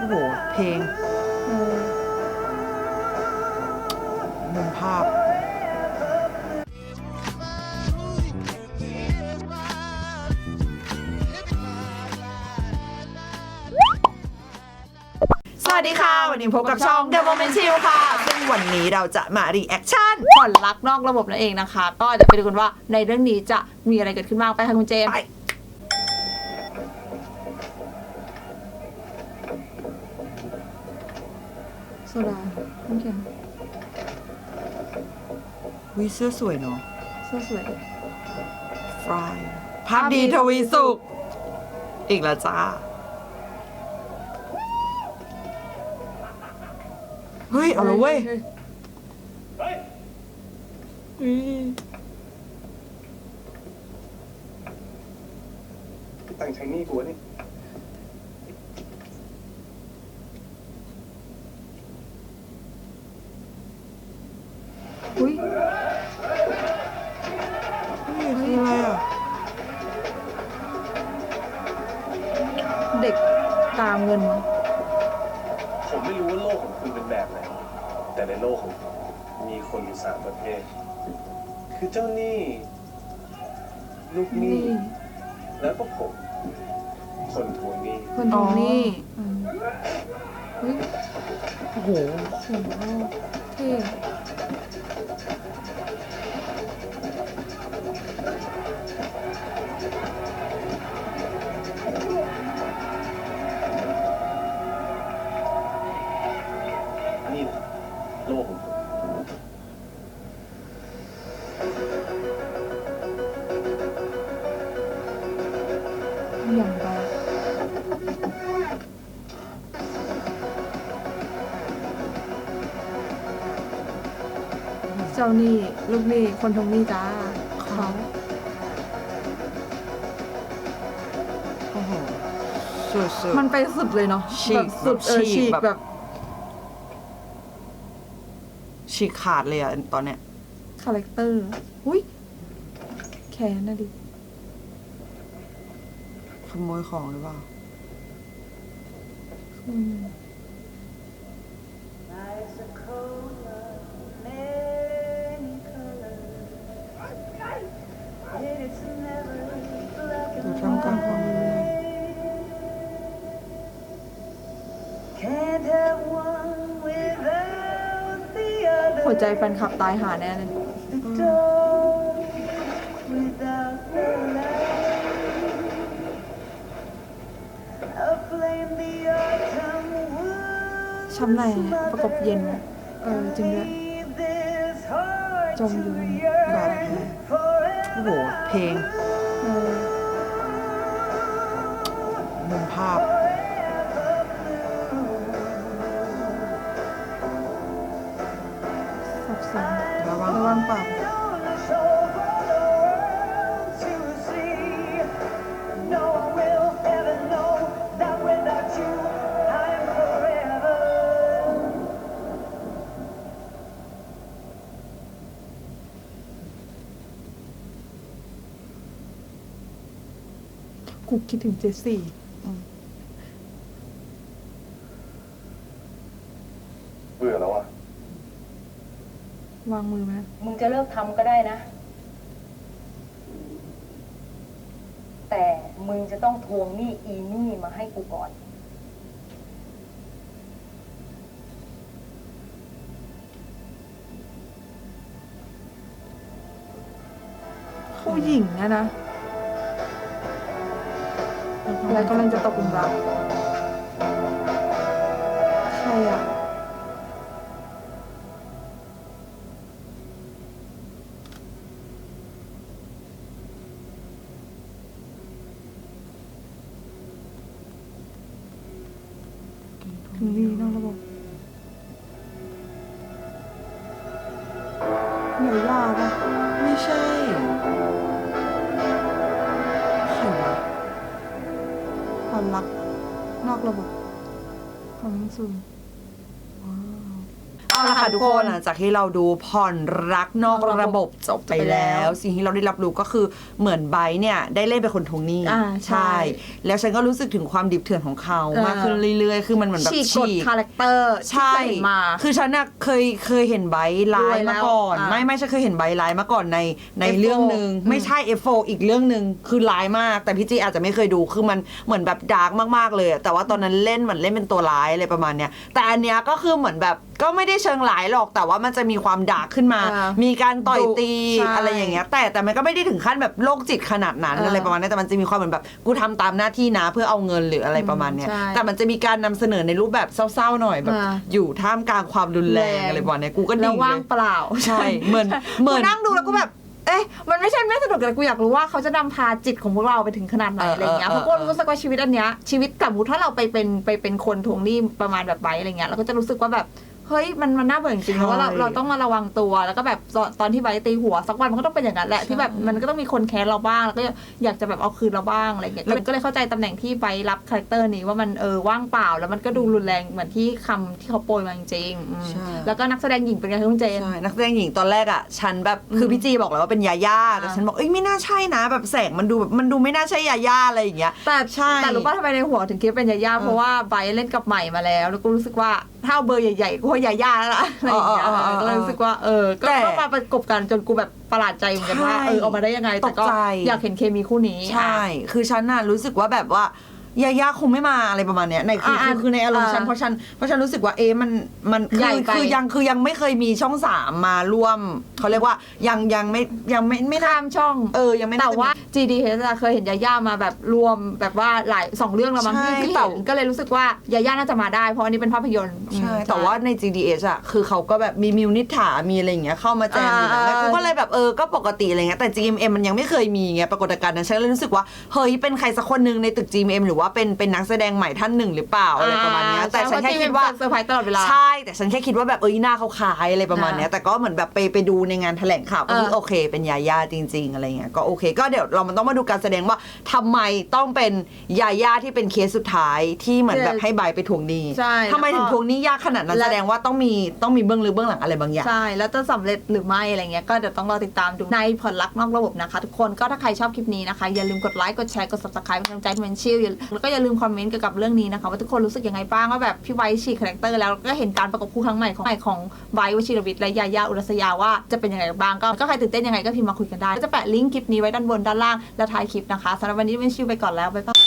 โอ้โห เพลงเออมุมภาพสวัสดีค่ะ วันนี้พบกับช่อง The Moment Chill ค่ะ ซึ่งวันนี้เราจะมารีแอคชั่นผ่อนรักนอกระบบนั่นเองนะคะ ก็เดี๋ยวไปดูกันว่าในเรื่องนี้จะมีอะไรเกิดขึ้นบ้างไปค่ะคุณเจมส์ไป โซดาน้ำแข็งวิเสื้อสวยเนาะเสื้อสวยฟรายภาพดีทวีสุข อีกแล้วจ้า เฮ้ย เอาละเว้ยตั้ ตามเงิน ผมไม่รู้ว่าโลกของคุณเป็นแบบไหน แต่ในโลกของผมมีคนอยู่สามประเภท คือเจ้าหนี้ ลูกหนี้นี่แล้วก็ผม คนทวงหนี้ คนตรงนี้มเฮ้ยโอ้โหโหเท่ จ้าหนี้ลูกหนี้คนทวงหนี้จ้าเขาโอ้โหสุดสุดมันไปสุดเลยเนาะฉีกแบบสุดเออแบบฉีฉีกกแบบ แบบ ฉีกขาดเลยอะตอนเนี้ย คาแรคเตอร์อุ้ยแค้นนะดิ ขโมยของหรือเปล่า อืม อยู่ท่ามกลางความรุนแรง Can't have one without the other. หัวใจแฟนคลับตายหาแน่เลย The dawn without the light. A flame the autumn would ช้ำในอะประกบเย็นอะเออ จริงด้วย leave this heart จมอยู่บน to บาด yearn แผลโอ้โหเพลงเออมุมภาพ กูคิดถึงเจสซี่เบื่อแล้วอะวางมือไหมมึงจะเลิกทำก็ได้นะ แต่มึงจะต้องทวงหนี้อีนี่มาให้กูก่อน ผู้หญิงอะนะ แล้วกำลังจะตกหลุมรัก ใครอะถึงดีนอกระ ความรักนอกระบบของซูม เอาละค่ะทุกคนหลังจากที่เราดูผ่อนรักนอกระบบจบไปแล้ว สิ่งที่เราได้รับรู้ก็คือเหมือนไบร์ทเนี่ยได้เล่นเป็นคนทวงหนี้อ่าใช่ แล้วฉันก็รู้สึกถึงความดิบเถื่อนของเขาเออมากขึ้นเรื่อยๆ คือมันเหมือนแบบฉีกกฎฉีกคาแรคเตอร์ใช่ที่เคยเห็นมา คือฉันน่ะเคยเคยเห็นไบร์ทไลรวยน์แล้มาวก่อนอะไม่ไม่ฉันเคยเห็นไบร์ทไลน์มาก่อนในใน F4 เรื่องหนึ่งอืม ไม่ใช่ F4 อีกเรื่องหนึ่งคือร้ายมาก แต่พี่จีอาจจะไม่เคยดูคือมันเหมือนแบบดาร์กมากๆเลยอะแต่ว่าตอนนั้นเล่นเหมือนเล่นเป็นตัวร้ายอะไรประมาณเนี้ยแต่อันเนี้ยก็คือเหมือนแบบ ก็ไม่ได้เชิงร้ายหรอกแต่ว่ามันจะมีความดาร์กขึ้นมา อ่ามีการต่อยตีใช่อะไรอย่างเงี้ย แต่แต่มันก็ไม่ได้ถึงขั้นแบบโรคจิตขนาดนั้นเออออะไรประมาณนั้นแต่มันจะมีความเหมือนแบบกูทำตามหน้าที่นะเพื่อเอาเงินหรืออะไรประมาณเนี้ย ใช่แต่มันจะมีการนำเสนอในรูปแบบเศร้าๆหน่อยแบบ อ่า อยู่ท่ามกลางความรุนแรงแรงอะไรประมาณเนี้ยกูก็แล้ดิ่วงว่างเลยเปล่า ใช่เหมือนเหมือน กูนั่งดูแล้วก็แบบ เอ๊ะ มันไม่ใช่ไม่สนุกแต่กูอยากรู้ว่าเขาจะนำพาจิตของพวกเราไปถึงขนาดไหนเอออะไรเงี้ย เอเพอราะกูเออรู้สึกว่าชีวิตอันเนี้ยชีวิตสมมติถ้าเราไปเป็นไปเป็นคนทวงหนี้ประมาณแบบไบร์ทอะไรเงี้ยเราก็จะรู้สึสึกว่าแบบ เฮ้ยมันมันน่าเบื่อจริงๆเพราะว่าเราเราต้องมาระวังตัวแล้วก็แบบตอนตอนที่ไบร์ทตีหัวสักวันมันก็ต้องเป็นอย่างนั้นแหละที่แบบมันก็ต้องมีคนแค้นเราบ้างแล้วก็อยากจะแบบเอาคืนเราบ้างอะไรเงี้ยก็เลยก็เลยเข้าใจตำแหน่งที่ไบร์ทรับคาแรคเตอร์นี้ว่ามันเออว่างเปล่า แล้วมันก็ดูรุนแรงเหมือนที่คำที่เขาโปรยมาจริงๆอืมใช่แล้วก็นักแสดงหญิงเป็นไงคะคุณเจนใช่นักแสดงหญิงตอนแรกอะฉันแบบคือพี่จีบอกแล้วว่าเป็นยาย่าแต่อ่าฉันบอกเอ้ยไม่น่าใช่นะ แบบแสงมันดูแบบมันดูไม่น่าใช่ยาย่าอะไรอย่างเงี้ยแต่ใช่แต่รู้ป่ะทำไมในหัวถึงคิดว่าเป็นยาย่าเพราะว่าไบร์ทเล่นกับใหม่มาแล้ว แล้วก็รู้สึกว่าถ้า เอาเบอร์ใหญ่ๆก็ว่ายาย่าแล้วล่ะอะไรอย่างเงี้ยเออเออเออก็เลยรู้สึกว่าเออก็แต่ก็มาประกบกันจนกูแบบประหลาดใจเหมือนกันว่าใช่เออออกมาได้ยังไงแต่ก็ตกใจอยากเห็นเคมีคู่นี้ใช่ คือฉันน่ะรู้สึกว่าแบบว่า ยาย่าคงไม่มาอะไรประมาณเนี้ยในคืออ่าคือคือในอารมณ์อ่าฉันเพราะฉันเพราะฉันรู้สึกว่าเอ๊ะมันมันคืใหญ่อไปคือยังคือยังไม่เคยมีช่องสามมาร่วมเขาเรียกว่ายังยังไม่ยังไม่ไม่น่าข้ามช่อง เออยังไม่น่แต่จะมี ว่า GDH อะเคยเห็นยาย่ามาแบบรวมแบบว่าหลายสองเรื่องแล้วมั้งใช่ที่ที่แต่ เห็นก็เลยรู้สึกว่ายาย่าน่าจะมาได้เพราะอันนี้เป็นภาพยนตร์ใช่อืม แต่ว่าใน GDS อะคือเขาก็แบบมีมิวนิษฐามีอะไรอย่างเงี้ยเข้ามาแจมอยู่นะอ่าแล้วกูก็เลยแบบเออก็ปกติอะไรเงี้ยแต่ GMM มันยังไม่เคยมีไงปรากฏการณ์นั้นฉันเลยรู้สึกว่าเฮ้ยเป็นใครสักคนหนึ่งในตึก GMM หรือว่าเป็นเป็นนักแสดงใหม่ท่านหนึ่งหรือเปล่าอะไรประมาณเนี้ยแต่ฉันแค่คิดว่าเซอร์ไพรส์ตลอดเวลาใช่แต่ฉันแค่คิดว่าแบบเอ้ยหน้าเขาคล้ายอะไรประมาณเนี้ยแต่ก็เหมือนแบบไปไปดูในงานแถลงข่าวก็คือเออโอเค เป็นยาย่าจริง ๆ อะไรเงี้ยก็โอเค ก็เดี๋ยวเรามันต้องมาดูการแสดงว่าทำไมต้องเป็นยาย่าที่เป็นเคสสุดท้ายที่เหมือนแบบให้ใบไปทวงหนี้ใช่ทำไมแล้วก็ถึงทวงหนี้ยากขนาดนั้นและแสดงว่าต้องมีต้องมีเบื้องลึกเบื้องหลังอะไรบางอย่างใช่แล้วจะสำเร็จหรือไม่อะไรเงี้ยก็เดี๋ยวต้องรอติดตามดูในผลลักนอกระบบนะคะ ทุกคนก็ถ้าใครชอบคลิปนี้นะคะอย่าลืมกดไลค์กดแชร์กด subscribe เป็นกำลังใจให้เมนชิลแล้วก็อย่าลืมคอมเมนต์เกี่ยวกับเรื่องนี้นะคะว่าทุกคนรู้สึกยังไงบ้างว่าแบบพี่ไวท์ฉีกคาแรคเตอร์แล้วก็เห็นการประกบคู่ครั้งใหม่ของใหม่ของไวท์วชิรวิทย์และยายาอุรัสยาว่าจะเป็นยังไงบ้างก็ก็ใครตื่นเต้นยังไงก็พิมพ์มาคุยกันได้ก็จะแปะลิงก์คลิปนี้ไว้ด้านบนด้านล่างและท้ายคลิปนะคะสำหรับวันนี้เมนชิวไปก่อนแล้วบ๊ายบาย